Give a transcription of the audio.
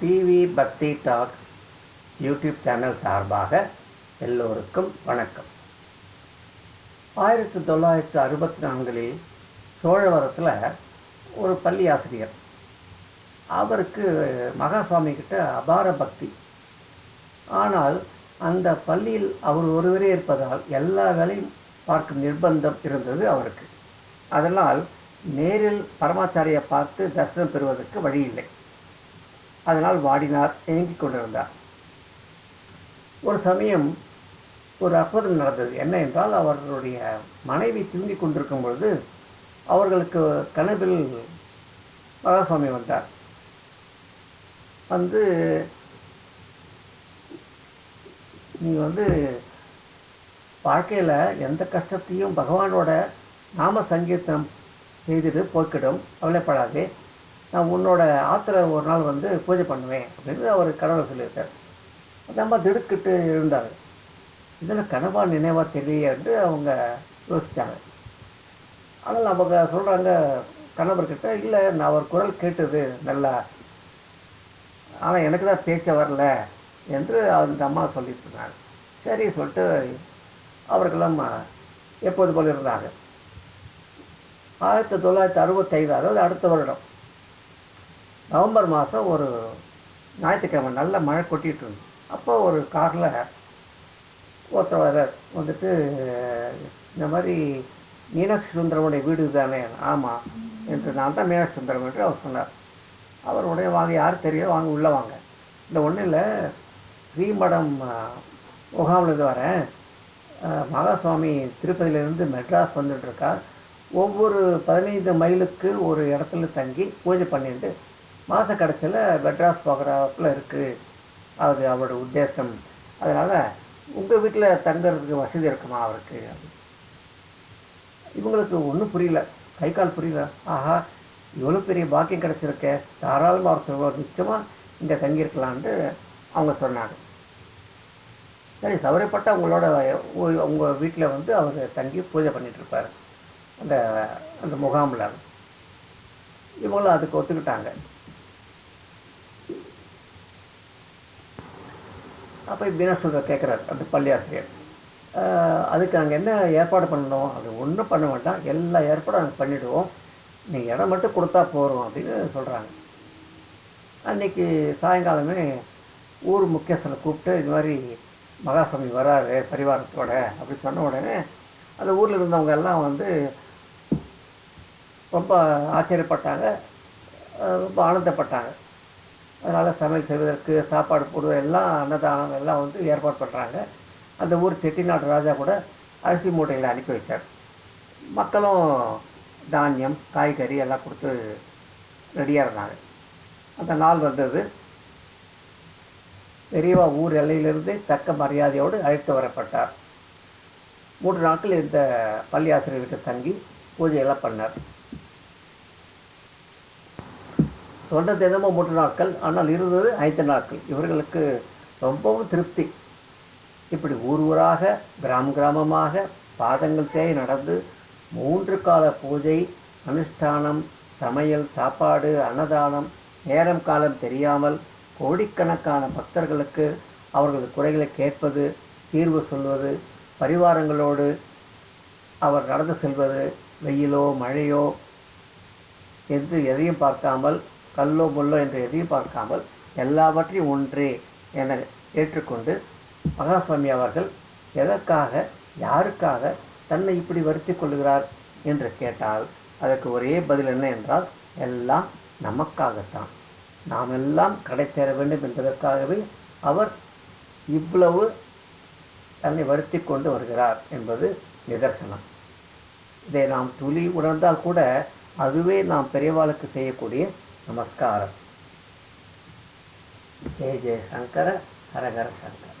TV பக்தி talk YouTube channel சார்பாக எல்லோருக்கும் வணக்கம். ஆயிரத்தி தொள்ளாயிரத்தி அறுபத்தி நான்கில் சோழவரத்தில் ஒரு பள்ளி ஆசிரியர் அவருக்கு மகாசுவாமி கிட்ட அபார பக்தி. ஆனால் அந்த பள்ளியில் அவர் ஒருவரே இருப்பதால் எல்லா வேலையும் பார்க்கும் நிர்பந்தம் இருந்தது அவருக்கு. அதனால் நேரில் பரமாச்சாரியை பார்த்து தரிசனம் பெறுவதற்கு வழி இல்லை. அதனால் வாடினார் இயங்கிக் கொண்டிருந்தார். ஒரு சமயம் ஒரு அற்புதம் நடந்தது. என்ன என்றால் அவர்களுடைய மனைவி தூங்கிக் கொண்டிருக்கும் பொழுது அவர்களுக்கு கனவில் மகாசுவாமி வந்தார். வந்து நீ வந்து வாழ்க்கையில் எந்த கஷ்டத்தையும் பகவானோட நாம சங்கீர்த்தனம் செய்துட்டு போய்க்கிடும் கவலைப்படாதே. நான் உன்னோட ஆத்திர ஒரு நாள் வந்து பூஜை பண்ணுவேன் அப்படின்னு அவர் கனவை சொல்லியிருக்கார். நம்ம திடுக்கிட்டு இருந்தார். இதில் கனவா நினைவாக தெரியன்று அவங்க யோசித்தாங்க ஆனால் அவங்க சொல்கிறாங்க கணவர்கிட்ட இல்லை நான் அவர் குரல் கேட்டது நல்லா ஆனால் எனக்கு தான் பேச்ச வரல என்று அந்த அம்மா சொல்லிட்டு இருந்தாங்க சரி சொல்லிட்டு அவர்களும் எப்போது போல் இருந்தாங்க? ஆயிரத்தி தொள்ளாயிரத்தி அறுபத்தைந்து அதாவது அடுத்த வருடம். நவம்பர் மாதம் ஒரு ஞாயிற்றுக்கிழமை நல்ல மழை கொட்டிகிட்டு இருந்தது. அப்போ ஒரு காரில் ஒருத்தர் வந்துட்டு இந்த மாதிரி மீனாட்சி சுந்தரமுடைய வீடு தானே? ஆமாம் என்று நான் தான் மீனாட்சி சுந்தரம் என்று அவர் சொன்னார். அவர் உடனே வாங்க யார் தெரியும் வாங்க உள்ளே வாங்க. இந்த ஒன்றும் இல்லை. ஸ்ரீமடம் முகாமிலிருந்து வரேன். மகாசுவாமி திருப்பதியிலேருந்து மெட்ராஸ் வந்துட்டுருக்கார் ஒவ்வொரு பதினைந்து மைலுக்கு ஒரு இடத்துல தங்கி பூஜை பண்ணிட்டு மாத கடைசியில் மெட்ராஸ் போகிறாப்புல இருக்குது அது அவரோட உத்தேசம். அதனால் உங்கள் வீட்டில் தங்குறதுக்கு வசதி இருக்குமா அவருக்கு? இவங்களுக்கு ஒன்றும் புரியல. கை கால் புரியல. ஆஹா இவ்வளோ பெரிய பாக்கியம் கிடச்சிருக்க. தாராளமாக அவர் சொல்வார் நிச்சயமாக இங்கே தங்கியிருக்கலான்ட்டு அவங்க சொன்னாங்க. சரி சௌரியப்பட்ட உங்களோட உங்கள் வீட்டில் வந்து அவர் தங்கி பூஜை பண்ணிகிட்ருப்பார் அந்த அந்த முகாமில். இவங்களும் அதுக்கு ஒத்துக்கிட்டாங்க. அப்போ தினசுந்தர் கேட்குறாரு அந்த பள்ளி ஆசிரியர் அதுக்கு நாங்கள் என்ன ஏற்பாடு பண்ணணும்? அது ஒன்றும் பண்ண வேண்டாம் எல்லா ஏற்பாடும் நாங்கள் பண்ணிவிடுவோம் நீங்கள் இடம் மட்டும் கொடுத்தா போகிறோம் அப்படின்னு சொல்கிறாங்க அன்றைக்கி சாயங்காலமே ஊர் முக்கியஸ்தனை கூப்பிட்டு இது மாதிரி மகாசாமி வராரு பரிவாரத்தோட அப்படி சொன்ன உடனே அந்த ஊரில் இருந்தவங்க எல்லாம் வந்து ரொம்ப ஆச்சரியப்பட்டாங்க. ரொம்ப ஆனந்தப்பட்டாங்க. அதனால் சமையல் செய்வதற்கு சாப்பாடு போடுவது எல்லாம் அன்னதானம் எல்லாம் வந்து ஏற்பாடு பண்ணுறாங்க அந்த ஊர் செட்டிநாடு ராஜா கூட அரிசி மூட்டையில் அனுப்பி வைத்தார் மக்களும் தானியம் காய்கறி எல்லாம் கொடுத்து ரெடியாக இருந்தாங்க அந்த நாள் வந்தது. பெரியவா ஊர் எல்லையிலிருந்து தக்க மரியாதையோடு அழைத்து வரப்பட்டார். மூன்று நாட்கள் இந்த பள்ளி ஆசிரியர்கிட்ட தங்கி பூஜையெல்லாம் பண்ணார். சொன்ன தினமும் மூன்று நாட்கள் ஆனால் இருந்தது ஐந்து நாட்கள் இவர்களுக்கு ரொம்பவும் திருப்தி. இப்படி ஊர் ஊராக கிராம கிராமமாக பாதங்கள் தேய் நடந்து மூன்று கால பூஜை அனுஷ்டானம் சமையல் சாப்பாடு அன்னதானம் நேரம் காலம் தெரியாமல் கோடிக்கணக்கான பக்தர்களுக்கு அவர்களது குறைகளை கேட்பது தீர்வு சொல்வது பரிவாரங்களோடு அவர் நடந்து செல்வது வெயிலோ மழையோ என்று எதையும் பார்க்காமல் கல்லோ பொல்லோ என்று எதையும் பார்க்காமல் எல்லாவற்றையும் ஒன்றே என ஏற்றுக்கொண்டு மகாசுவாமி அவர்கள் எதற்காக யாருக்காக தன்னை இப்படி வருத்தி கொள்கிறார் என்று கேட்டால் அதற்கு ஒரே பதில் என்ன என்றால் எல்லாம் நமக்காகத்தான். நாம் எல்லாம் கடை சேர வேண்டும் என்பதற்காகவே அவர் இவ்வளவு தன்னை வருத்தி கொண்டு வருகிறார் என்பது நிதர்சனம். இதை நாம் துளி உணர்ந்தால் கூட அதுவே நாம் பெரியவாளுக்கு செய்யக்கூடிய നമസ്കാരം കെ ജയശങ്കർ ഹരഹര ശങ്കർ